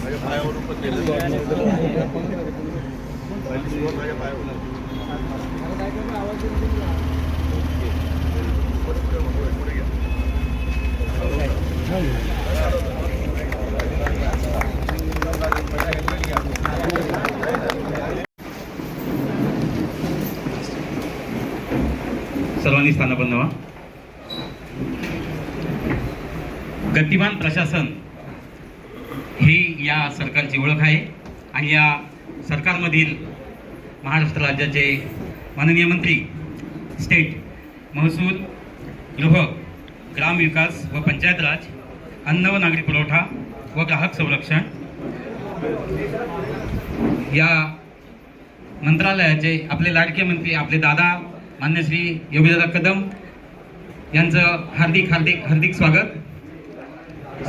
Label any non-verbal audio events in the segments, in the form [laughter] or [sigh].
माझ्या पायावरून पण केलं पहिली सुरुवात माझ्या पायावरून सर्वांनी स्थानापन्न व्हा गतिमान प्रशासन ही या सरकारची ओळख आहे आणि या सरकारमधील महाराष्ट्र राज्याचे माननीय मंत्री स्टेट महसूल गृह ग्रामविकास व पंचायत राज अन्न व नागरी पुरवठा व ग्राहक संरक्षण या मंत्रालयाचे आपले लाडके मंत्री आपले दादा मान्य श्री योगीदादा कदम यांचं हार्दिक हार्दिक हार्दिक स्वागत.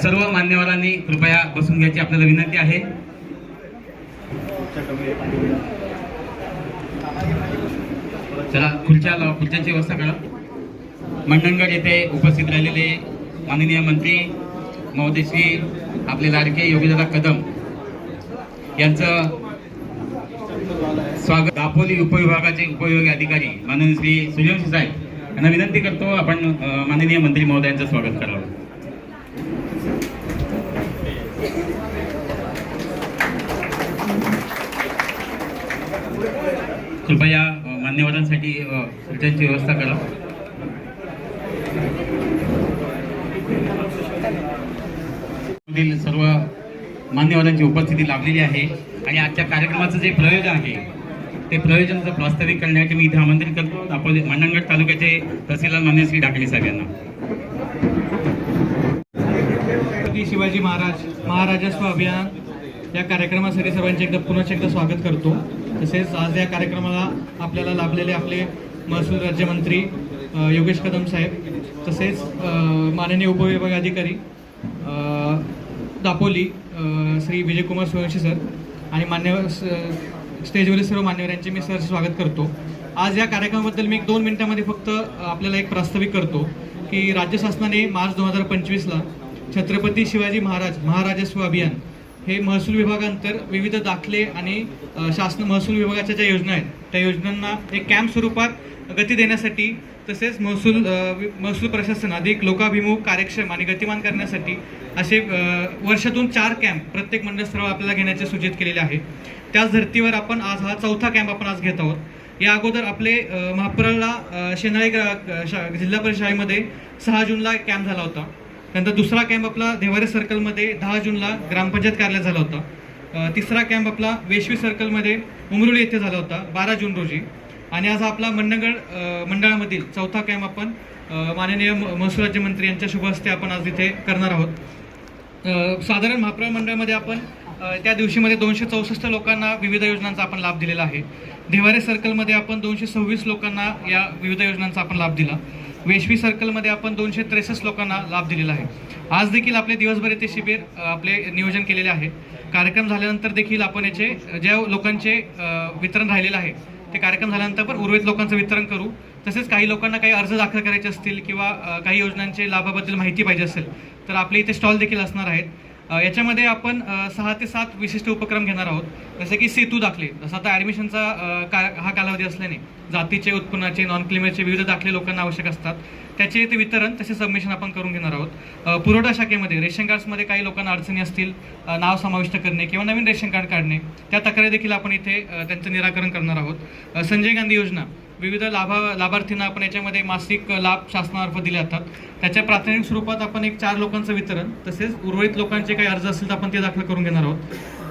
सर्व मान्यवरांनी कृपया बसून घ्यायची आपल्याला विनंती आहे. चला खुर्च्या खुर्च्यांची व्यवस्था करा मंडणगड येथे उपस्थित राहिलेले माननीय मंत्री महोदय श्री आपले लाडके योगीदादा कदम यांचं स्वागत. दापोली उपविभागाचे उपविभागीय अधिकारी माननीय श्री सूर्यवंशी साहेब यांना विनंती करतो आपण माननीय मंत्री महोदयांचं स्वागत करावं. कृपया मान्यवरांसाठी खुर्च्यांची व्यवस्था करा. सर्व मान्यवरांची उपस्थिती लाभलेली आहे आणि आजच्या कार्यक्रमाचं जे प्रयोजन आहे ते प्रयोजनाचं प्रास्ताविक करण्यासाठी मी इथे आमंत्रित करतो दापोली मंडणगड तालुक्याचे तहसीलदार मान्य श्री डाकले साहेब यांना शिवाजी महाराज महाराजस्व अभियान या कार्यक्रमासाठी सर्वांचे एकदा पुन्हा एकदा स्वागत करतो. तसेच आज या कार्यक्रमाला आपल्याला लाभलेले आपले महसूल राज्यमंत्री योगेश कदम साहेब तसेच माननीय उपविभाग अधिकारी दापोली श्री विजयकुमार सूर्यवंशी सर आणि मान्य स- स्टेजवरील सर्व मान्यवरांचे मी सर स्वागत करतो. आज या कार्यक्रमाबद्दल मी एक दोन मिनिटांमध्ये फक्त आपल्याला एक प्रास्ताविक करतो की राज्य शासनाने मार्च दोन हजार पंचवीसला छत्रपती शिवाजी महाराज महाराजस्व अभियान हे महसूल विभागांतर विविध दाखले आणि शासन महसूल विभागाच्या ज्या योजना आहेत त्या योजनांना एक कॅम्प स्वरूपात गती देण्यासाठी तसेच महसूल महसूल प्रशासन अधिक लोकाभिमुख कार्यक्षम आणि गतिमान करण्यासाठी असे वर्षातून चार कॅम्प प्रत्येक मंडळस्थळ आपल्याला घेण्याचे सूचित केलेले आहे. त्याच धर्तीवर आपण आज हा चौथा कॅम्प आपण आज घेत आहोत. या अगोदर आपले महापुराला शेनाळी शा- जिल्हा परिषद शाळेमध्ये सहा जूनला कॅम्प झाला होता. त्यानंतर दुसरा कॅम्प आपला देवारे सर्कलमध्ये दहा जूनला ग्रामपंचायत कार्यालयात झाला होता. तिसरा कॅम्प आपला वेशवी सर्कलमध्ये उमरुळी येथे झाला होता बारा जून रोजी. आणि आज हा आपला मंडगड मंडळामधील चौथा कॅम्प आपण माननीय म- महसूल राज्यमंत्री यांच्या शुभ हस्ते आपण आज इथे करणार आहोत. साधारण महाप्रळ मंडळामध्ये आपण त्या दिवशीमध्ये दोनशे चौसष्ट लोकांना विविध योजनांचा आपण लाभ दिलेला आहे. देवारे सर्कलमध्ये आपण दोनशे सव्वीस लोकांना या विविध योजनांचा आपण लाभ दिला. वेशवी सर्कलमध्ये आपण दोनशे त्रेसष्ट लोकांना लाभ दिलेला आहे. आज देखील आपले दिवसभर येथे शिबिर आपले नियोजन केलेले आहे. कार्यक्रम झाल्यानंतर देखील आपण याचे ज्या लोकांचे वितरण राहिलेलं आहे ते कार्यक्रम झाल्यानंतर पण उर्वरित लोकांचं वितरण करू. तसेच काही लोकांना काही अर्ज दाखल करायचे असतील किंवा काही योजनांचे लाभाबद्दल माहिती पाहिजे असेल तर आपले इथे स्टॉल देखील असणार आहेत. याच्यामध्ये आपण सहा ते सात विशिष्ट उपक्रम घेणार आहोत. जसे की सेतू दाखले. जसं आता ॲडमिशनचा का हा कालावधी असल्याने जातीचे उत्पन्नाचे नॉन क्लिमेचे विविध दाखले लोकांना आवश्यक असतात. त्याचे ते वितरण तसे सबमिशन आपण करून घेणार आहोत. पुरवठा शाखेमध्ये रेशन कार्ड्समध्ये काही लोकांना अडचणी असतील नाव समाविष्ट करणे किंवा नवीन रेशन कार्ड काढणे त्या तक्रारी देखील आपण इथे त्यांचं निराकरण करणार आहोत. संजय गांधी योजना. विविध लाभा लाभार्थींना आपण याच्यामध्ये मासिक लाभ शासनामार्फत दिले जातात. त्याच्या प्राथमिक स्वरूपात आपण एक चार लोकांचं वितरण तसेच उर्वरित लोकांचे काही अर्ज असतील तर आपण ते दाखल करून घेणार आहोत.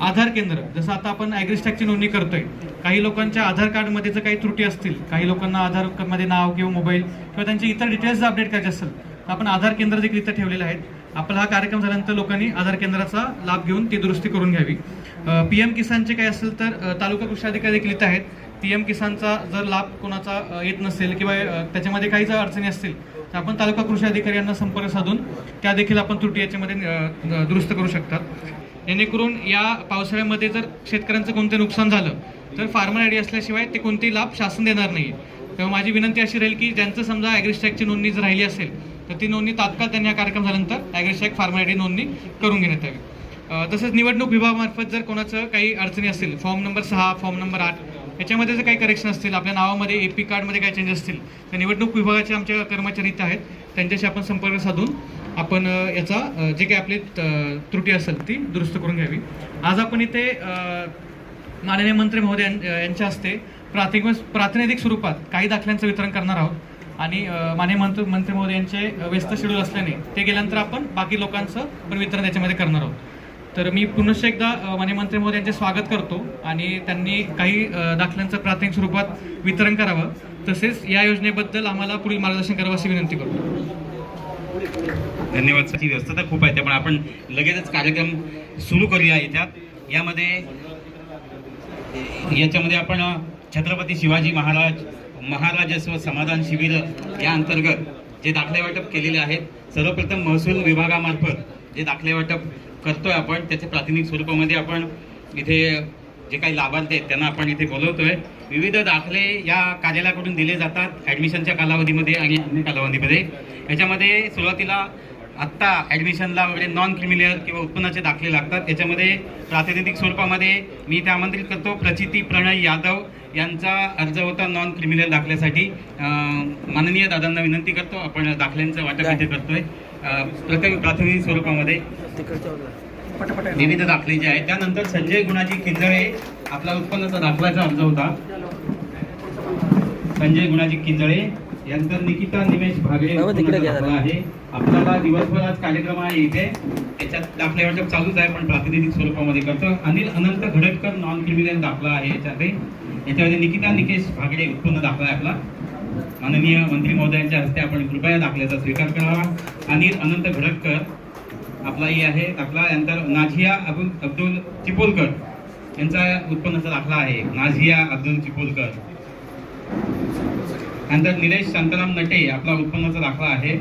आधार केंद्र जसं आता आपण ॲग्रिस्टॅकची नोंदणी करतोय काही लोकांच्या आधार कार्डमध्ये जर काही त्रुटी असतील काही लोकांना आधारमध्ये नाव किंवा मोबाईल किंवा त्यांचे इतर डिटेल्स जर अपडेट करायचे असेल तर आपण आधार केंद्र देखील इथं ठेवलेले आहेत. आपला हा कार्यक्रम झाल्यानंतर लोकांनी आधार केंद्राचा लाभ घेऊन ती दुरुस्ती करून घ्यावी. पी एम किसानचे काही असेल तर तालुका कृषी अधिकारी देखील इथं आहेत. पी एम किसानचा जर लाभ कोणाचा येत नसेल किंवा त्याच्यामध्ये काही जर अडचणी असतील तर आपण तालुका कृषी अधिकारी यांना संपर्क साधून त्या देखील आपण त्रुटी याच्यामध्ये दुरुस्त करू शकतात. जेणेकरून या पावसाळ्यामध्ये जर शेतकऱ्यांचं कोणतं नुकसान झालं तर फार्मर आयडी असल्याशिवाय ते कोणतेही लाभ शासन देणार नाही. तेव्हा माझी विनंती अशी राहील की ज्यांचं समजा ॲग्रिस्टॅकची नोंदणी जर राहिली असेल तर ती नोंदणी तात्काळ त्यांनी हा कार्यक्रम झाल्यानंतर ॲग्रिस्टॅक फार्मर आयडी नोंदणी करून घेण्यात यावी. तसंच निवडणूक विभागामार्फत जर कोणाचं काही अडचणी असतील फॉर्म नंबर सहा फॉर्म नंबर आठ याच्यामध्ये जर काही करेक्शन असतील आपल्या नावामध्ये ए पी कार्डमध्ये काय चेंजेस असतील तर निवडणूक विभागाचे आमच्या कर्मचारी इथं आहेत. त्यांच्याशी आपण संपर्क साधून आपण याचा जे काही आपली त- त्रुटी असेल ती दुरुस्त करून घ्यावी. आज आपण इथे माननीय मंत्री महोदय यांच्या हस्ते प्राथमिक प्रातिनिधिक स्वरूपात काही दाखल्यांचं वितरण करणार आहोत. आणि माननीय मंत्री मंत्री महोदय यांचे व्यस्त शेड्यूल असल्याने ते गेल्यानंतर आपण बाकी लोकांचं पण वितरण त्याच्यामध्ये करणार आहोत. तर मी पुनश्च एकदा वनमंत्री मोदी यांचे स्वागत करतो आणि त्यांनी काही दाखल्यांचं प्राथमिक स्वरूपात वितरण करावं. तसेच या योजनेबद्दल आम्हाला पुढील मार्गदर्शन करावं अशी विनंती करतो धन्यवाद व्यवस्था व्यस्तता खूप आहे त्यामुळे आपण लगेचच कार्यक्रम सुरू करूया याच्यात यामध्ये याच्यामध्ये आपण छत्रपती शिवाजी महाराज महाराजस्व समाधान शिबिर या अंतर्गत जे दाखले वाटप केलेले आहेत सर्वप्रथम महसूल विभागामार्फत जे दाखले वाटप करतोय आपण त्याच्या प्रातिनिधिक स्वरूपामध्ये आपण इथे जे काही लाभार्थी आहेत त्यांना आपण इथे बोलवतोय. विविध दाखले या कार्यालयाकडून दिले जातात ॲडमिशनच्या कालावधीमध्ये आणि अन्य कालावधीमध्ये. याच्यामध्ये सुरुवातीला आत्ता ॲडमिशनला वगैरे नॉन क्रिमिलियर किंवा उत्पन्नाचे दाखले लागतात. याच्यामध्ये प्रातिनिधिक स्वरूपामध्ये मी इथे आमंत्रित करतो प्रचिती प्रणय यादव यांचा अर्ज होता नॉन क्रिमिलियर दाखल्यासाठी माननीय दादांना विनंती करतो आपण दाखल्यांचं वाटप इथे करतोय. प्रथम प्रातिनिधिक स्वरूपामध्ये विविध दाखले जे आहेत. त्यानंतर संजय गुणाजी किंजळे आपला उत्पन्नाचा दाखल्याचा अर्ज होता. संजय गुणाजी किंजळे यानंतर निकिता निमेश दाखला आहे. आपल्याला दिवसभर आज कार्यक्रम आहे इथे. त्याच्यात दाखले वाटप चालूच आहे पण प्रातिनिधिक स्वरूपामध्ये करतो. अनिल अनंत घडटकर नॉन क्रिमिनल दाखला आहे याच्यामध्ये. याच्यामध्ये निकिता निकेश भागडे उत्पन्न दाखला आहे आपला. माननीय मंत्री महोदयांच्या हस्ते आपण कृपया दाखल्याचा स्वीकार करावा. अनिल अनंत घडटकर आपलाही आहे. दाखला यानंतर नाझिया अबुल अब्दुल चिपोलकर यांचा उत्पन्नाचा दाखला आहे. नाझिया अब्दुल चिपोलकर नंतर निलेश शांताराम नटे आपला उत्पन्नाचा दाखला आहे.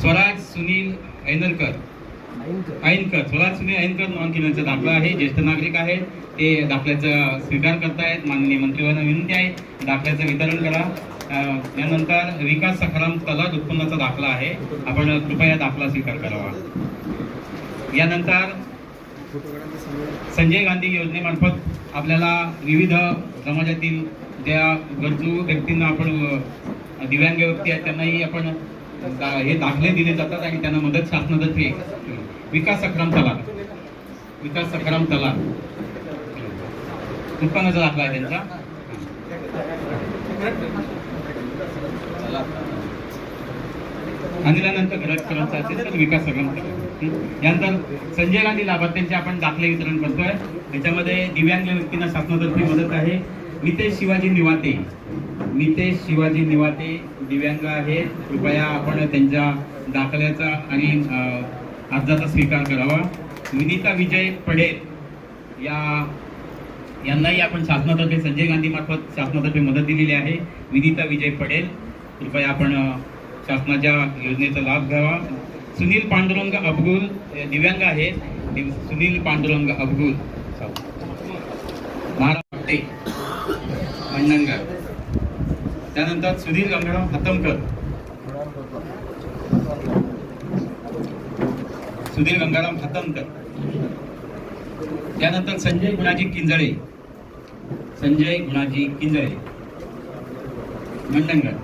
स्वराज सुनील ऐनरकर ऐनकर. सोळा सुने ऐनकर नॉन किलरचा दाखला आहे. ज्येष्ठ नागरिक आहेत. ते दाखल्याचा स्वीकार करतायत. माननीय मंत्रिवांना विनंती आहे. दाखल्याचं वितरण करा. त्यानंतर विकास सखाराम तलाद उत्पन्नाचा दाखला आहे. आपण कृपया दाखला स्वीकार करावा. यानंतर संजय गांधी योजनेमार्फत आपल्याला विविध समाजातील ज्या गरजू व्यक्तींना आपण दिव्यांग व्यक्ती आहेत त्यांनाही आपण हे दाखले दिले जातात आणि त्यांना मदत शासनातर्फे विकास सक्रम तलाक. विकास सक्रम तलाक. उत्पन्नाचा दाखला आहे त्यांचा. आणि त्यानंतर घरात असेल तर विकास सगळं यानंतर संजय गांधी लाभार्थ्यांचे आपण दाखले वितरण करतोय. त्याच्यामध्ये दिव्यांग व्यक्तींना शासनातर्फे मदत आहे. नितेश शिवाजी निवाते. नितेश शिवाजी निवाते दिव्यांग आहेत. कृपया आपण त्यांच्या दाखल्याचा आणि अर्जाचा स्वीकार करावा. विनिता विजय पडेल या यांनाही आपण शासनातर्फे संजय गांधी मार्फत शासनातर्फे मदत दिलेली आहे. विनिता विजय पडेल कृपया आपण शासनाच्या योजनेचा लाभ घ्यावा. सुनील पांडुरंग अबगुल दिव्यांग आहेत सुनील पांडुरंग अबगुल. महाराष्ट्र त्यानंतर सुधीर गंगाराम हतमकर. सुधीर गंगाराम हातमकर त्यानंतर संजय गुणाजी किंजळे. संजय गुणाजी किंजळे. मंडणगड.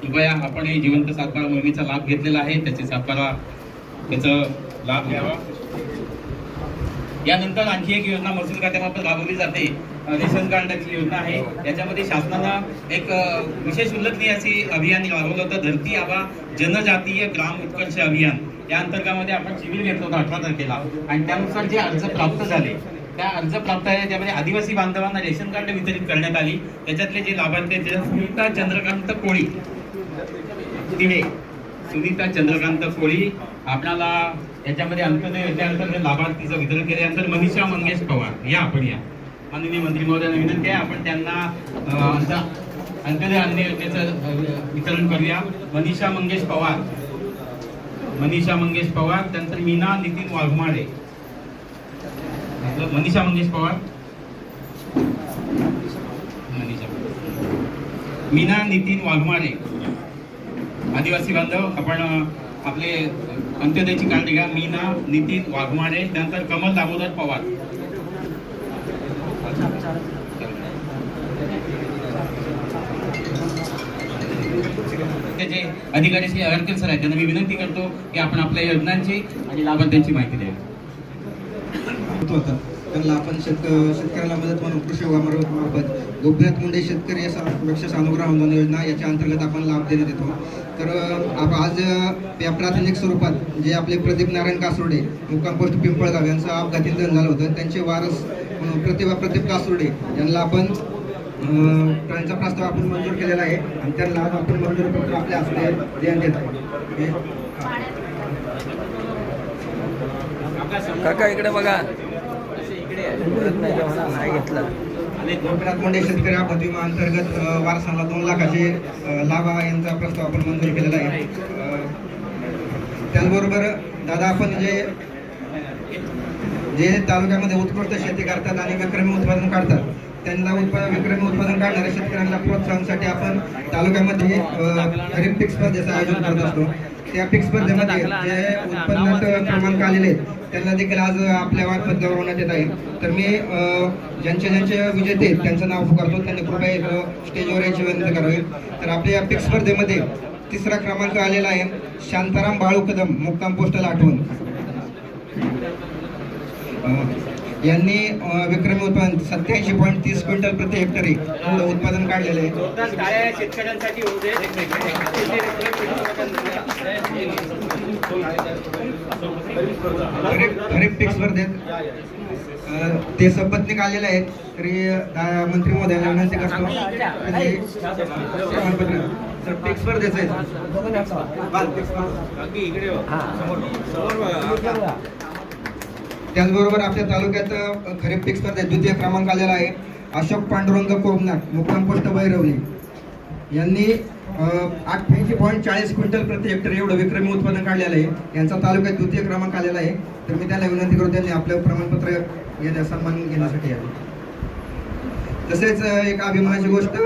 कृपया आपण हे जिवंत सातबारा मोहिमेचा लाभ घेतलेला आहे त्याचे सातबारा त्याचा लाभ घ्यावा. यानंतर आणखी एक योजना महसूल खात्यामार्फत राबवली जाते. रेशन कार्डाची योजना आहे. याच्यामध्ये शासनानं एक विशेष उल्लेखनीय अशी अभियान राबवलं होतं धरती आबा जनजातीय ग्राम उत्कर्ष अभियान. या अंतर्गामध्ये आपण शिबिर घेतलं होतं अठरा तारखेला. आणि त्यानुसार जे अर्ज प्राप्त झाले त्या अर्ज प्राप्त आहे त्यामध्ये आदिवासी बांधवांना रेशन कार्ड वितरित करण्यात आली. त्याच्यातले जे लाभार्थी आहेत, त्याच्यात चंद्रकांत कोळी. तिने सुनीता चंद्रकांत कोळी. आपल्याला याच्यामध्ये अंत्योदय योजनेअंतर्गत लाभार्थीचं वितरण केल्यानंतर मनीषा मंगेश पवार. या आपण या. माननीय मंत्री महोदयांना विनंती आहे आपण त्यांना अंत्योदय अन्न योजनेचं वितरण करूया. मनीषा मंगेश पवार. मनीषा मंगेश पवार त्यानंतर मीना नितीन वाघमाडे मनीषा मंगेश पवार. मनीषा मीना नितीन वाघमाडे आदिवासी बांधव आपण आपले अंत्योदयाची अंत्योदयची कार्ड घ्या. मीना नितीन वाघमाडे त्यानंतर कमल दामोदर पवार. त्याचे अधिकारी श्री अगरकर सर आहेत त्यांना मी विनंती करतो की आपण आपल्या योजनांची आणि लाभार्थ्यांची माहिती द्यावी. होता त्यांना आपण शेतक शेतकऱ्याला मदत म्हणून कृषी मार्फत गोपीनाथ मुंडे शेतकरी सुरक्षा अनुग्रह अनुदान योजना याच्या अंतर्गत आपण लाभ देण्यात येतो. तर आज या प्राथमिक स्वरूपात जे आपले प्रदीप नारायण कासुर्डे मुक्काम पोस्ट पिंपळगाव यांचं अपघाती निधन झालं होतं त्यांचे वारस प्रतिभा प्रदीप कासुर्डे यांना आपण त्यांचा प्रस्ताव आपण मंजूर केलेला आहे आणि त्यांना आपण मंजूर पत्र आपल्या हस्ते देण्यात येत आहे. काका इकडे बघा. नाही घेतला. गोपीनाथ मुंडे शेतकरी अपघात विमा अंतर्गत वारसाला दोन लाखाचे लाभ यांचा प्रस्ताव आपण मंजूर केलेला आहे. त्याचबरोबर दादा आपण जे जे तालुक्यामध्ये उत्कृष्ट शेती करतात आणि विक्रमी उत्पादन काढतात त्यांना उत्पादन विक्रमी उत्पादन काढणाऱ्या शेतकऱ्यांना प्रोत्साहनासाठी आपण तालुक्यामध्ये खरीप पीक स्पर्धेचं आयोजन करत असतो. त्या पीक स्पर्धेमध्ये जे उत्पन्नात क्रमांक आलेले आहेत त्यांना देखील आज आपल्या मार्फत गौरवण्यात येत आहे. तर मी ज्यांचे ज्यांचे विजेते आहेत त्यांचं नाव पुकारतो. त्यांनी कृपया स्टेजवर यायची विनंती करावी. तर आपल्या या पीक स्पर्धेमध्ये तिसरा क्रमांक आलेला आहे शांताराम बाळू कदम मुक्काम पोस्टल आठवण यांनी विक्रमी उत्पादन सत्याऐंशी पॉईंट तीस क्विंटल प्रति हेक्टरी एवढं उत्पादन काढलेलं आहे. शेतकऱ्यांसाठी खरीप पीक स्पर्धेत ते सपत्नीक आलेले आहेत. तरी मंत्री महोदयांना विनंती करतो. स्पर्धेचं आहे. त्याचबरोबर आपल्या तालुक्यात खरीप पीक स्पर्धेत द्वितीय क्रमांक आलेला आहे. अशोक पांडुरंग कोमनाथ मुक्काम पोस्ट बैरवली यांनी अठ्ठ्याऐंशी पॉईंट चाळीस क्विंटल प्रति हेक्टर एवढं विक्रमी उत्पादन काढलेलं आहे. यांचा तालुक्यात द्वितीय क्रमांक आलेला आहे. तर मी त्यांना विनंती करतो त्यांनी आपलं प्रमाणपत्र घेण्या सन्मान घेण्यासाठी यावे. तसेच एक अभिमानाची गोष्ट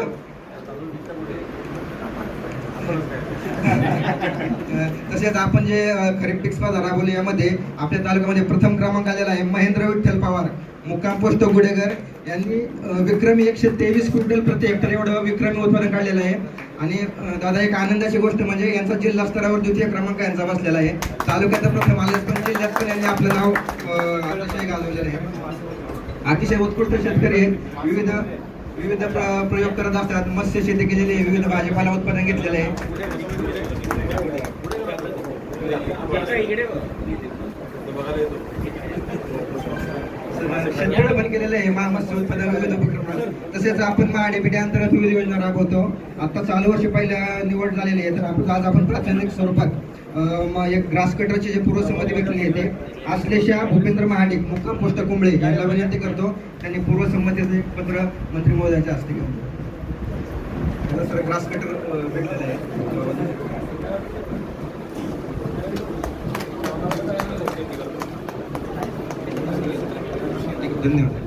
[laughs] तसेच आपण जे खरीप पीक स्पर्धा राबवली यामध्ये आपल्या तालुक्यामध्ये प्रथम क्रमांक आलेला आहे महेंद्र विठ्ठल पवार मुक्काम पोस्ट गुडेकर यांनी विक्रमी एकशे तेवीस क्विंटल प्रति हेक्टर एवढं विक्रमी उत्पादन काढलेलं आहे. आणि दादा एक आनंदाची गोष्ट म्हणजे यांचा जिल्हा स्तरावर द्वितीय क्रमांक यांचा बसलेला आहे. तालुक्याचा प्रथम आलेच पण जिल्ह्यात पण यांनी आपलं नाव अतिशय गाजवलेलं आहे. अतिशय उत्कृष्ट शेतकरी आहेत. विविध विविध प्र- प्रयोग करत असतात. मत्स्य शेती केलेली आहे. विविध भाजीपाला उत्पादन घेतलेलं आहे. शेतकरी पण केलेलं आहे. मत्स्य उत्पादन विविध उपक्रम. तसेच आपण महाडीपीटी अंतर्गत विविध योजना राबवतो. आता चालू वर्षी पहिल्या निवड झालेली आहे. तर आपण आज आपण प्राथमिक स्वरूपात एक ग्रास कटरची जे पूर्वसंमती भेटली आहे ते आश्लेषा भूपेंद्र महाडिक मुक्काम पोस्ट कुंबळे यांना विनंती करतो. त्यांनी पूर्वसंमतीचं पत्र मंत्री महोदयांच्या हस्ते घेऊन सर ग्रास कटर भेटलेलं आहे. धन्यवाद.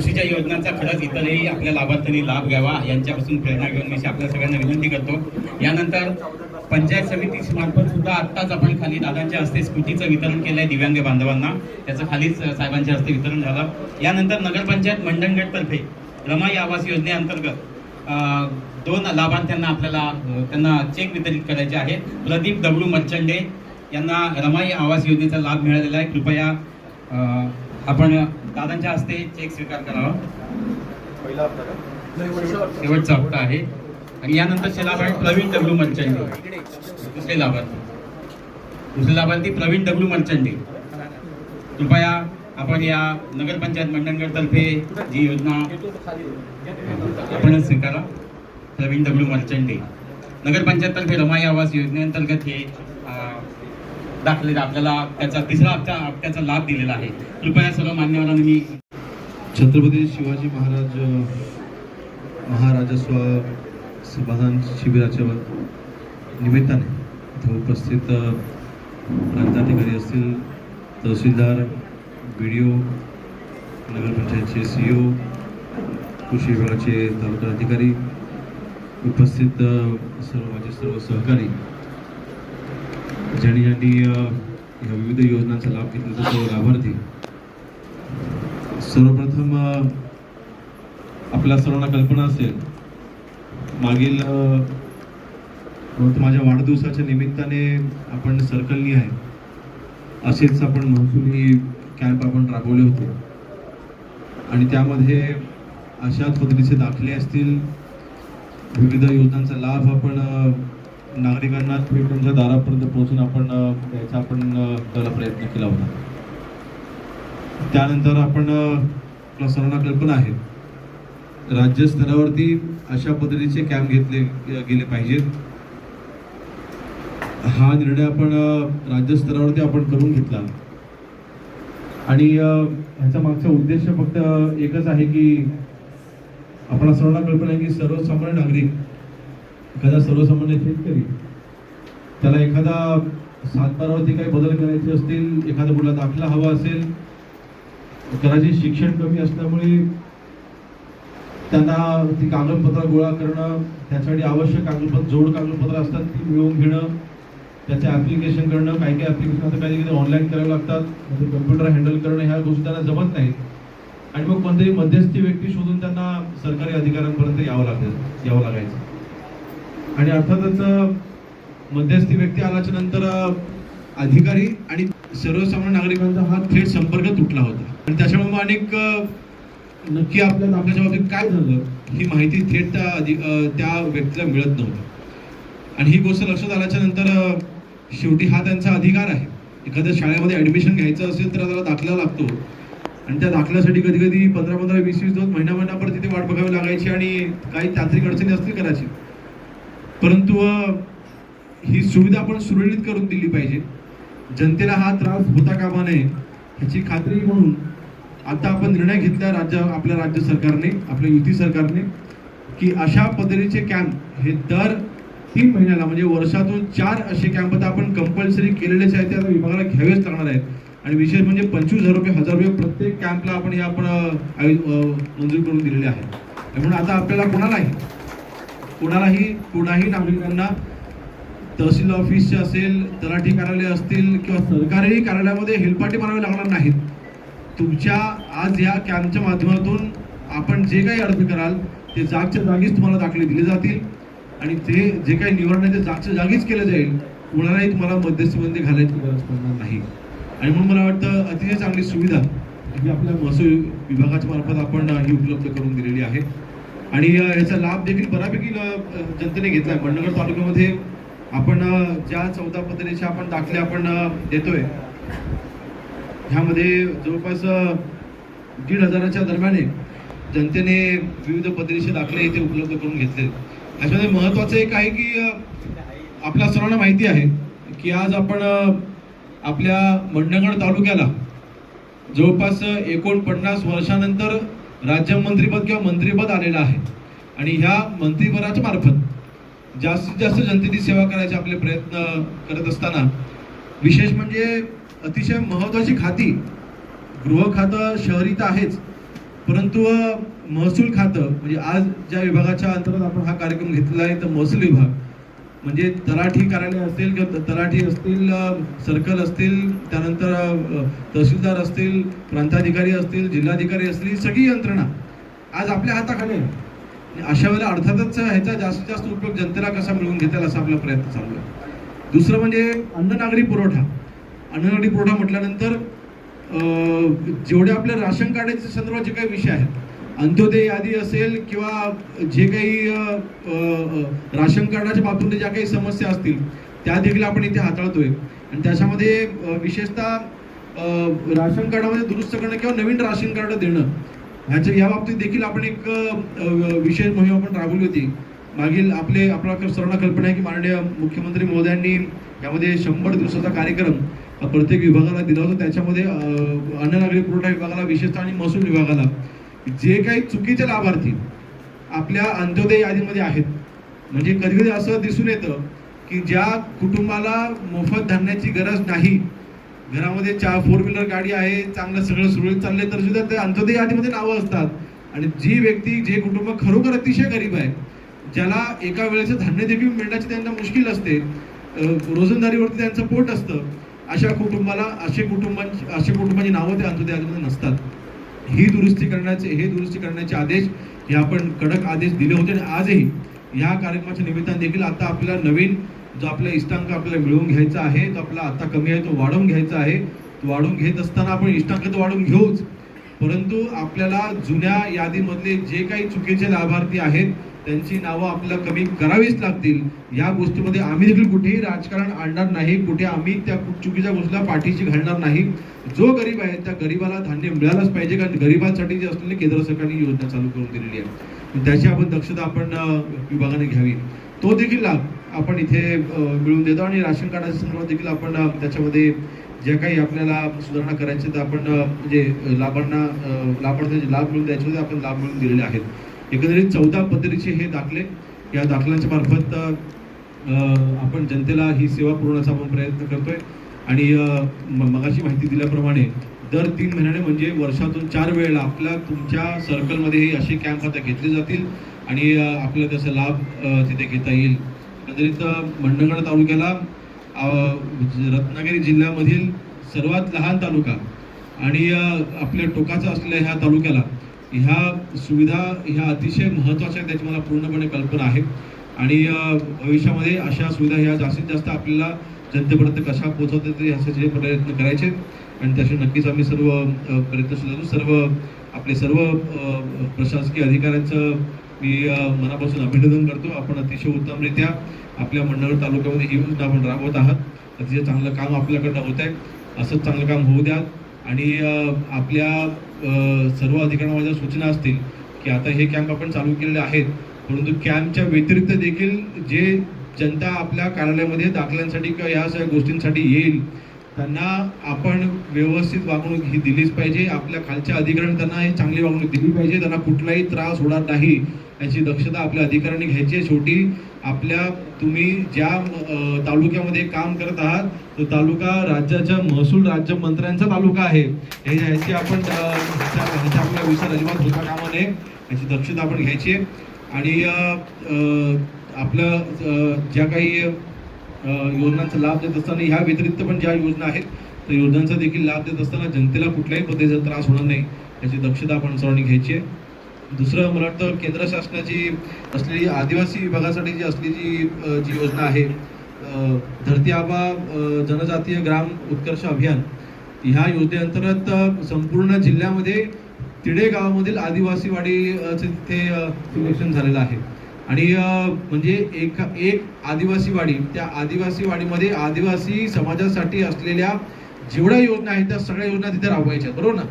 कृषीच्या योजनांचा खरंच इतरही आपल्या लाभार्थ्यांनी लाभ घ्यावा यांच्यापासून प्रेरणा घेऊन मी आपल्या सगळ्यांना विनंती करतो. यानंतर पंचायत समिती मार्फत सुद्धा आत्ताच आपण खाली दादांच्या हस्ते स्कूटीचं वितरण केलंय दिव्यांग बांधवांना. त्याचं खालीच साहेबांच्या हस्ते वितरण झालं. यानंतर नगरपंचायत मंडणगडतर्फे रमाई आवास योजनेअंतर्गत दोन लाभार्थ्यांना आपल्याला त्यांना चेक वितरित करायचे आहे. प्रदीप दगडू मर्चंडे यांना रमाई आवास योजनेचा लाभ मिळालेला आहे. कृपया आपण दादांच्या हस्ते चेक स्वीकार करावा शेवटचा हप्ता आहे. आणि यानंतर लाभ आहे प्रवीण डब्ल्यू मर्चंडे दुसरे लाभार्थी. दुसरे लाभार्थी प्रवीण डब्ल्यू मर्चंडे कृपया आपण या नगरपंचायत मंडळतर्फे जी योजना आपण स्वीकारा. प्रवीण दगडू मर्चंडे नगरपंचायततर्फे रमाई आवास योजनेअंतर्गत हे दाखले आपल्याला त्याचा तिसरा हप्ता हप्त्याचा लाभ दिलेला आहे. कृपया सर्व मान्यवरांनी मी छत्रपती शिवाजी महाराज महाराजस्व समाधान शिबिराच्या निमित्ताने इथे उपस्थित प्रांताधिकारी असतील तहसीलदार बी डी ओ नगरपंचायतचे सी ओ कृषी विभागाचे तालुका अधिकारी उपस्थित सर्व माझे सर्व सहकारी ज्यांनी ज्यांनी ह्या या विविध योजनांचा लाभ घेतला तो लाभार्थी. सर्वप्रथम आपल्या सर्वांना कल्पना असेल मागील माझ्या वाढदिवसाच्या निमित्ताने आपण सर्कलनी आहे असेच आपण महसुली कॅम्प आपण राबवले होते. आणि त्यामध्ये अशाच पद्धतीचे दाखले असतील विविध योजनांचा लाभ आपण नागरिकांना थेट त्यांच्या दारापर्यंत पोहोचून आपण याचा द्यायचा आपण करायला त्याला प्रयत्न केला होता. त्यानंतर आपण सर्वांना कल्पना आहे. राज्यस्तरावरती अशा पद्धतीचे कॅम्प घेतले गेले पाहिजेत. हा निर्णय आपण राज्यस्तरावरती आपण करून घेतला. आणि ह्याचा मागचा उद्देश फक्त एकच आहे की आपण सर्वांना कल्पना आहे की सर्वसामान्य नागरिक एखादा सर्वसामान्य शेतकरी त्याला एखादा सातबारावरती काही बदल करायचे असतील एखादा कुठला दाखला हवा असेल कदाचित शिक्षण कमी असल्यामुळे त्यांना ती कागदपत्र गोळा करणं त्यासाठी आवश्यक कागदपत्र जोड कागदपत्र असतात ती मिळवून घेणं त्याचे ॲप्लिकेशन करणं काही काही ॲप्लिकेशन आता काही काही ऑनलाईन करावे लागतात म्हणजे कम्प्युटर हँडल करणं ह्या गोष्टी त्यांना जमत नाहीत. आणि मग कोणतरी मध्यस्थी व्यक्ती शोधून त्यांना सरकारी अधिकाऱ्यांपर्यंत यावं लागेल यावं लागायचं. आणि अर्थातच मध्यस्थी व्यक्ती आल्याच्यानंतर अधिकारी आणि सर्वसामान्य नागरिकांचा हा थेट संपर्क तुटला होता. आणि त्याच्यामुळे मग अनेक नक्की आपल्या दाखल्याच्या बाबतीत काय झालं ही माहिती थेट त्या अधि त्या व्यक्तीला मिळत नव्हती. आणि ही गोष्ट लक्षात आल्याच्यानंतर शेवटी हा त्यांचा अधिकार आहे. एखाद्या शाळेमध्ये ॲडमिशन घ्यायचं असेल तर त्याला दाखला लागतो. आणि त्या दाखल्यासाठी कधी कधी पंधरा पंधरा वीस वीस दोन महिना महिनाभर तिथे वाट बघावी लागायची आणि काही तांत्रिक अडचणी असतील करायची परंतु ही सुविधा आपण सुरळीत करून दिली पाहिजे. जनतेला हा त्रास होता कामा नये ह्याची खात्री म्हणून आता आपण निर्णय घेतला राज्य आपल्या राज्य सरकारने आपल्या युती सरकारने की अशा पद्धतीचे कॅम्प हे दर तीन महिन्याला म्हणजे वर्षातून चार असे कॅम्प आता आपण कंपल्सरी केलेलेच आहेत ते आता विभागाला घ्यावेच लागणार आहेत. आणि विशेष म्हणजे पंचवीस हजार रुपये हजार रुपये प्रत्येक कॅम्पला आपण हे आपण मंजूर करून दिलेले आहे त्यामुळे आता आपल्याला कोणालाही कोणालाही कोणाही नागरिकांना तहसील ऑफिसचे असेल तलाठी कार्यालय असतील किंवा सरकारी कार्यालयामध्ये हेलपाटे मारावे लागणार नाहीत. तुमच्या आज या कॅम्पच्या माध्यमातून आपण जे काही अर्ज कराल ते जागच्या जागीच तुम्हाला दाखले दिले जातील. आणि ते जे काही निवारण आहे ते जागच्या जागीच केलं जाईल. कुणालाही तुम्हाला मध्यस्थीमध्ये घालायची गरज पडणार नाही. आणि म्हणून मला वाटतं अतिशय चांगली सुविधा ही आपल्या महसूल विभागाच्या मार्फत आपण ही उपलब्ध करून दिलेली आहे. आणि याचा लाभ देखील बऱ्यापैकी जनतेने घेतला आहे बंडनगर तालुक्यामध्ये आपण ज्या चौदा पद्धतीचे आपण दाखले आपण देतोय ह्यामध्ये जवळपास दीड हजाराच्या दरम्याने जनतेने विविध पद्धतीचे दाखले इथे उपलब्ध करून घेतले. याच्यामध्ये महत्त्वाचं एक आहे की आपल्या सर्वांना माहिती आहे की आज आपण आपल्या मंडणगड तालुक्याला जवळपास एकोणपन्नास वर्षानंतर राज्यमंत्रीपद किंवा मंत्रीपद आलेलं आहे. आणि ह्या मंत्रिपदाच्या मार्फत जास्तीत जास्त जनतेची सेवा करायचे आपले प्रयत्न करत असताना विशेष म्हणजे अतिशय महत्त्वाची खाती गृह खातं शहरी तर आहेच. परंतु महसूल खातं म्हणजे आज ज्या विभागाच्या अंतर्गत आपण हा कार्यक्रम घेतलेला आहे तर महसूल विभाग म्हणजे तलाठी कार्यालय असतील किंवा त- तलाठी असतील सर्कल असतील त्यानंतर तहसीलदार असतील प्रांताधिकारी असतील जिल्हाधिकारी असतील सगळी यंत्रणा आज आपल्या हाताखाली आहे. अशा वेळेला अर्थातच ह्याचा जास्तीत जास्त उपयोग जनतेला कसा मिळवून घेता असा आपला प्रयत्न चालू आहे. दुसरं म्हणजे अन्ननागरी पुरवठा. अन्ननागरी पुरवठा म्हटल्यानंतर जेवढे आपल्या राशन कार्डाच्या संदर्भात जे काही विषय आहेत अंत्योदय यादी असेल किंवा जे काही राशन कार्डाच्या बाबतीत ज्या काही समस्या असतील त्या देखील आपण इथे हाताळतोय. आणि त्याच्यामध्ये विशेषतः राशन कार्डामध्ये दुरुस्त करणं किंवा नवीन राशन कार्ड देणं ह्याच्या या बाबतीत देखील आपण एक विशेष मोहीम आपण राबवली होती. मागील आपले आपला सर्वांना कल्पना आहे की माननीय मुख्यमंत्री महोदयांनी यामध्ये शंभर दिवसाचा कार्यक्रम प्रत्येक विभागाला दिला होता. त्याच्यामध्ये अन्न नागरी पुरवठा विभागाला विशेषतः आणि महसूल विभागाला. जे काही चुकीचे लाभार्थी आपल्या अंत्योदय यादीमध्ये आहेत म्हणजे कधी कधी असं दिसून येतं की ज्या कुटुंबाला मोफत धान्याची गरज नाही घरामध्ये चार फोर व्हीलर गाडी आहे चांगलं सगळं सुरळीत चाललंय तर सुद्धा ते अंत्योदय यादीमध्ये नावं असतात. आणि जी व्यक्ती जे कुटुंब खरोखर अतिशय गरीब आहे ज्याला एका वेळेचं धान्य देखील मिळण्याची त्यांना मुश्किल असते रोजंदारीवरती त्यांचं पोट असतं अशा कुटुंबाला असे कुटुंबांची असे कुटुंबाची नावं त्या अंत्योदय यादीमध्ये नसतात. ही दुरुस्ती करण्याचे हे दुरुस्ती करण्याचे आदेश हे आपण कडक आदेश दिले होते आणि आजही या कार्यक्रमाच्या निमित्ताने देखील आता आपल्याला नवीन जो आपला इष्टांक आपल्याला मिळवून घ्यायचा आहे तो आपला आता कमी आहे तो वाढवून घ्यायचा आहे. तो वाढवून घेत असताना आपण इष्टांक तर वाढवून घेऊच. परंतु आपल्याला जुन्या यादीमधले जे काही चुकीचे लाभार्थी आहेत त्यांची नावं आपल्याला कमी करावीच लागतील. या गोष्टीमध्ये आम्ही देखील कुठेही राजकारण आणणार नाही कुठे आम्ही त्या चुकीच्या गोष्टीला पाठीशी घालणार नाही. जो गरीब आहे त्या गरीबाला धान्य मिळालंच पाहिजे कारण गरिबांसाठी जी असलेली केंद्र सरकारने योजना चालू करून दिलेली आहे. त्याची आपण दक्षता आपण विभागाने घ्यावी. तो देखील लाभ आपण इथे मिळवून देतो आणि राशन कार्डाच्या संदर्भात देखील आपण त्याच्यामध्ये ज्या काही आपल्याला सुधारणा करायच्या त्या आपण म्हणजे लाभांना लाभार्थ्यांचे लाभ मिळून द्यायचे होते आपण लाभ मिळून दिलेले आहेत. एकंदरीत चौदा पद्धतीचे हे दाखले. या दाखल्यांच्या मार्फत आपण जनतेला ही सेवा पुरवण्याचा आपण प्रयत्न करतोय. आणि मगाशी माहिती दिल्याप्रमाणे दर तीन महिन्याने म्हणजे वर्षातून चार वेळेला आपल्या तुमच्या सर्कलमध्ये असे कॅम्प आता घेतले जातील. आणि आपल्याला त्याचा लाभ तिथे घेता येईल. एकंदरीत मंडगड मंडणगड तालुक्याला रत्नागिरी जिल्ह्यामधील सर्वात लहान तालुका आणि आपल्या टोकाचा असलेल्या ह्या तालुक्याला ह्या सुविधा ह्या अतिशय महत्त्वाच्या आहेत त्याची मला पूर्णपणे कल्पना आहे. आणि भविष्यामध्ये अशा सुविधा ह्या जास्तीत जास्त आपल्याला जनतेपर्यंत कशा पोहोचवता येतील ह्याचे प्रयत्न करायचे आणि त्याशी नक्कीच आम्ही सर्व प्रयत्नशील सर्व आपले सर्व प्रशासकीय अधिकाऱ्यांचं मी मनापासून अभिनंदन करतो. आपण अतिशय उत्तमरित्या आपल्या मंडळ तालुक्यामध्ये ही योजना आपण राबवत आहात. अतिशय चांगलं काम आपल्याकडनं होत आहे असंच चांगलं काम होऊ द्या आणि आपल्या सर्व अधिकाऱ्यांना माझ्या सूचना असतील की आता हे कॅम्प आपण चालू केलेले आहेत. परंतु कॅम्पच्या व्यतिरिक्त देखील जे जनता आपल्या कार्यालयामध्ये दाखल्यांसाठी किंवा या सगळ्या गोष्टींसाठी येईल त्यांना आपण व्यवस्थित वागणूक ही दिलीच पाहिजे. आपल्या खालच्या अधिकाऱ्यांनी त्यांना ही चांगली वागणूक दिली पाहिजे. त्यांना कुठलाही त्रास होणार नाही. याची दक्षता आपल्या अधिकाऱ्यांनी घ्यायची आहे. शेवटी आपल्या तुम्ही ज्या तालुक्यामध्ये काम करत आहात तो तालुका राज्याच्या महसूल राज्यमंत्र्यांचा तालुका आहे. हे ह्याची आपण आपल्या ह्याचा आपला विचार अजिबात होता कामा नये याची दक्षता आपण घ्यायची आहे. आणि आपलं ज्या काही योजनांचा लाभ देत असताना ह्या व्यतिरिक्त पण ज्या योजना आहेत त्या योजनांचा देखील लाभ देत असताना जनतेला कुठल्याही पद्धतीचा त्रास होणार नाही. याची दक्षता आपण सर्वांनी घ्यायची आहे. दुसरं मला वाटतं केंद्र शासनाची असलेली आदिवासी विभागासाठी जी असलेली जी जी योजना आहे धरती आबा जनजातीय ग्राम उत्कर्ष अभियान ह्या योजनेअंतर्गत संपूर्ण जिल्ह्यामध्ये तिडे गावामधील आदिवासीवाडी चे तिथे सिलेक्शन झालेलं आहे. आणि म्हणजे एक एक आदिवासी वाडी त्या आदिवासी वाडीमध्ये आदिवासी समाजासाठी असलेल्या जेवढ्या योजना आहेत त्या सगळ्या योजना तिथे राबवायच्या बरोबर ना?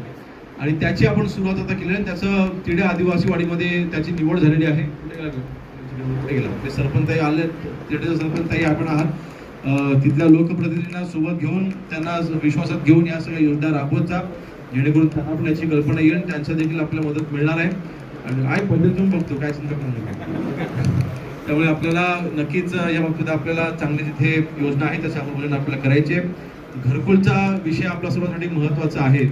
आणि त्याची आपण सुरुवात आता केली आणि त्याचं तिडे आदिवासी वाडीमध्ये त्याची निवड झालेली आहे. कुठे गेला ते? सरपंच आले तिडेचे सरपंचही आपण आहात. तिथल्या लोकप्रतिनिधींना सोबत घेऊन त्यांना विश्वासात घेऊन या सगळ्या योजना राबवत जा. जेणेकरून त्यांना पण याची कल्पना येईल त्यांच्या देखील आपल्याला मदत मिळणार आहे. आणि काय पद्धतीतून बघतो काय चिंता त्यामुळे आपल्याला नक्कीच या बाबतीत आपल्याला चांगली तिथे योजना आहे त्याच्या आपण आपल्याला करायची आहे. घरकुलचा विषय आपल्या सर्वांसाठी महत्त्वाचा आहे.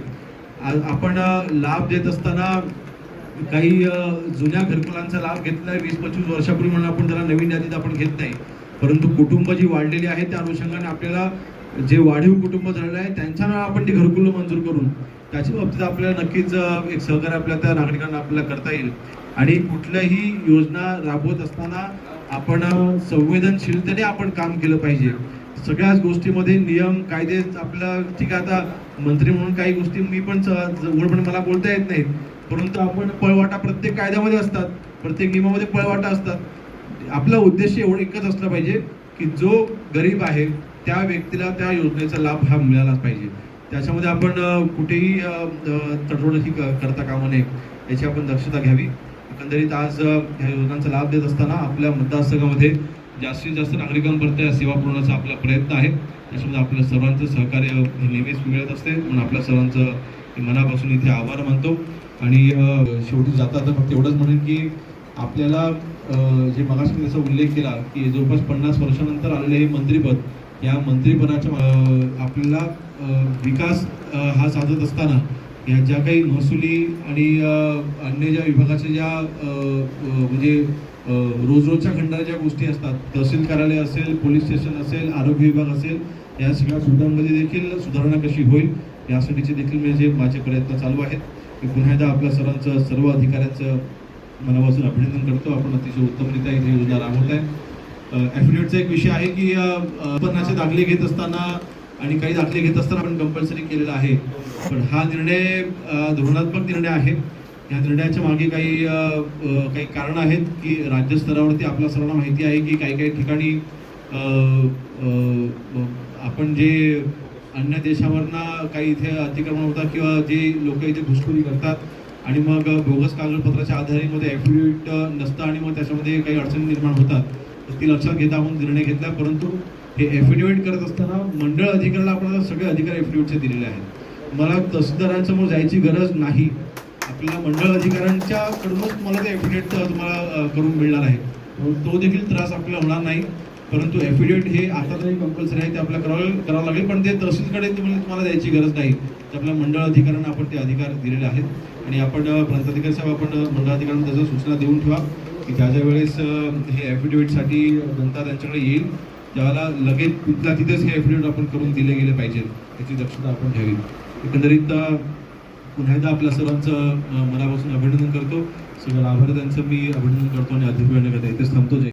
आपण लाभ देत असताना काही जुन्या घरकुलांचा लाभ घेतला आहे वीस पंचवीस वर्षापूर्वी म्हणून आपण त्याला नवीन यादीत आपण घेत नाही. परंतु कुटुंब जी वाढलेली आहे त्या अनुषंगाने आपल्याला जे वाढीव कुटुंब झालेलं आहे त्यांच्या आपण ती घरकुलं मंजूर करून त्याच्या बाबतीत आपल्याला नक्कीच एक सहकार्य आपल्या त्या नागरिकांना आपल्याला करता येईल. आणि कुठल्याही योजना राबवत असताना आपण संवेदनशीलतेने आपण काम केलं पाहिजे. सगळ्याच गोष्टीमध्ये नियम कायदे आपलं ठीक आहे. आता मंत्री म्हणून काही गोष्टी मी पण स- उघडपणे मला बोलता येत नाहीत. परंतु आपण पळवाटा प्रत्येक कायद्यामध्ये असतात. प्रत्येक नियमामध्ये पळवाटा असतात. आपला उद्देश एवढं एकच असला पाहिजे की जो गरीब आहे त्या व्यक्तीला त्या योजनेचा लाभ हा मिळालाच पाहिजे. त्याच्यामध्ये आपण कुठेही तडजोड ही क- करता कामा नये. याची आपण दक्षता घ्यावी. एकंदरीत आज ह्या योजनांचा लाभ देत असताना आपल्या मतदारसंघामध्ये जास्तीत जास्त नागरिकांपर्यंत या सेवा पुरवण्याचा आपला प्रयत्न आहे. त्याच्यामध्ये आपल्या सर्वांचं सहकार्य हे नेहमीच मिळत असते. म्हणून आपल्या सर्वांचं मनापासून इथे आभार मानतो. आणि शेवटी जाता तर फक्त एवढंच म्हणेन की आपल्याला जे मगाशी त्याचा उल्लेख केला की जवळपास पन्नास वर्षानंतर आलेले हे मंत्रीपद या मंत्रिपदाच्या आपल्याला विकास हा साधत असताना या ज्या काही महसुली आणि अन्य ज्या विभागाच्या ज्या म्हणजे रोज रोजच्या खंडाच्या ज्या गोष्टी असतात तहसील कार्यालय असेल पोलीस स्टेशन असेल आरोग्य विभाग असेल या सगळ्या सुविधांमध्ये देखील सुधारणा कशी होईल यासाठीचे देखील म्हणजे माझे प्रयत्न चालू आहेत. मी पुन्हा एकदा आपल्या सर्वांचं सर्व अधिकाऱ्यांचं मनापासून अभिनंदन करतो. आपण अतिशय उत्तमरित्या इथे योजना राबवत आहे. ॲफिडेटचा एक विषय आहे की उत्पन्नाचे दाखले घेत असताना आणि काही दाखले घेत असताना आपण कंपल्सरी केलेला आहे. पण हा निर्णय धोरणात्मक निर्णय आहे. या निर्णयाच्या मागे काही काही कारण आहेत की राज्यस्तरावरती आपल्या सर्वांना माहिती आहे की काही काही ठिकाणी आपण जे अन्य देशावरनं काही इथे अतिक्रमण होतात किंवा जे लोक इथे घुसखोरी करतात आणि मग बोगस कागदपत्राच्या आधारे मध्ये ॲफिडेविट नसतं आणि मग त्याच्यामध्ये काही अडचणी निर्माण होतात तर ती लक्षात घेता आपण निर्णय घेतला. परंतु हे ॲफिडेविट करत असताना मंडळ अधिकाऱ्याला आपल्याला सगळे अधिकार ॲफिडेविटचे दिलेले आहेत. मला तहसीलदारांसमोर जायची गरज नाही. आपल्या मंडळ अधिकाऱ्यांच्याकडूनच मला ते ॲफिडेट तुम्हाला करून मिळणार आहे. तो देखील त्रास आपल्याला होणार नाही. परंतु ॲफिडेट हे आता तरी कंपल्सरी आहे ते आपल्याला करावं करावं लागेल. पण ते तहसीलकडे तुम्हाला द्यायची गरज नाही. तर आपल्या मंडळ अधिकाऱ्यांना आपण ते अधिकार दिलेले आहेत. आणि आपण प्रांताधिकारी साहेब आपण मंडळ अधिकाऱ्यांना त्याच्या सूचना देऊन ठेवा की ज्या ज्या वेळेस हे ॲफिडेविटसाठी जनता त्यांच्याकडे येईल त्यावेळेला लगेच तिथल्या तिथेच हे ॲफिडेविट आपण करून दिले गेले पाहिजेत. याची दक्षता आपण घ्यावी. एकंदरीत पुन्हा एकदा आपल्या सर्वांचं मनापासून अभिनंदन करतो. सगळ्या लाभार्थ्यांचं मी अभिनंदन करतो आणि अधिक वेळ करता. इथेच थांबतो. जय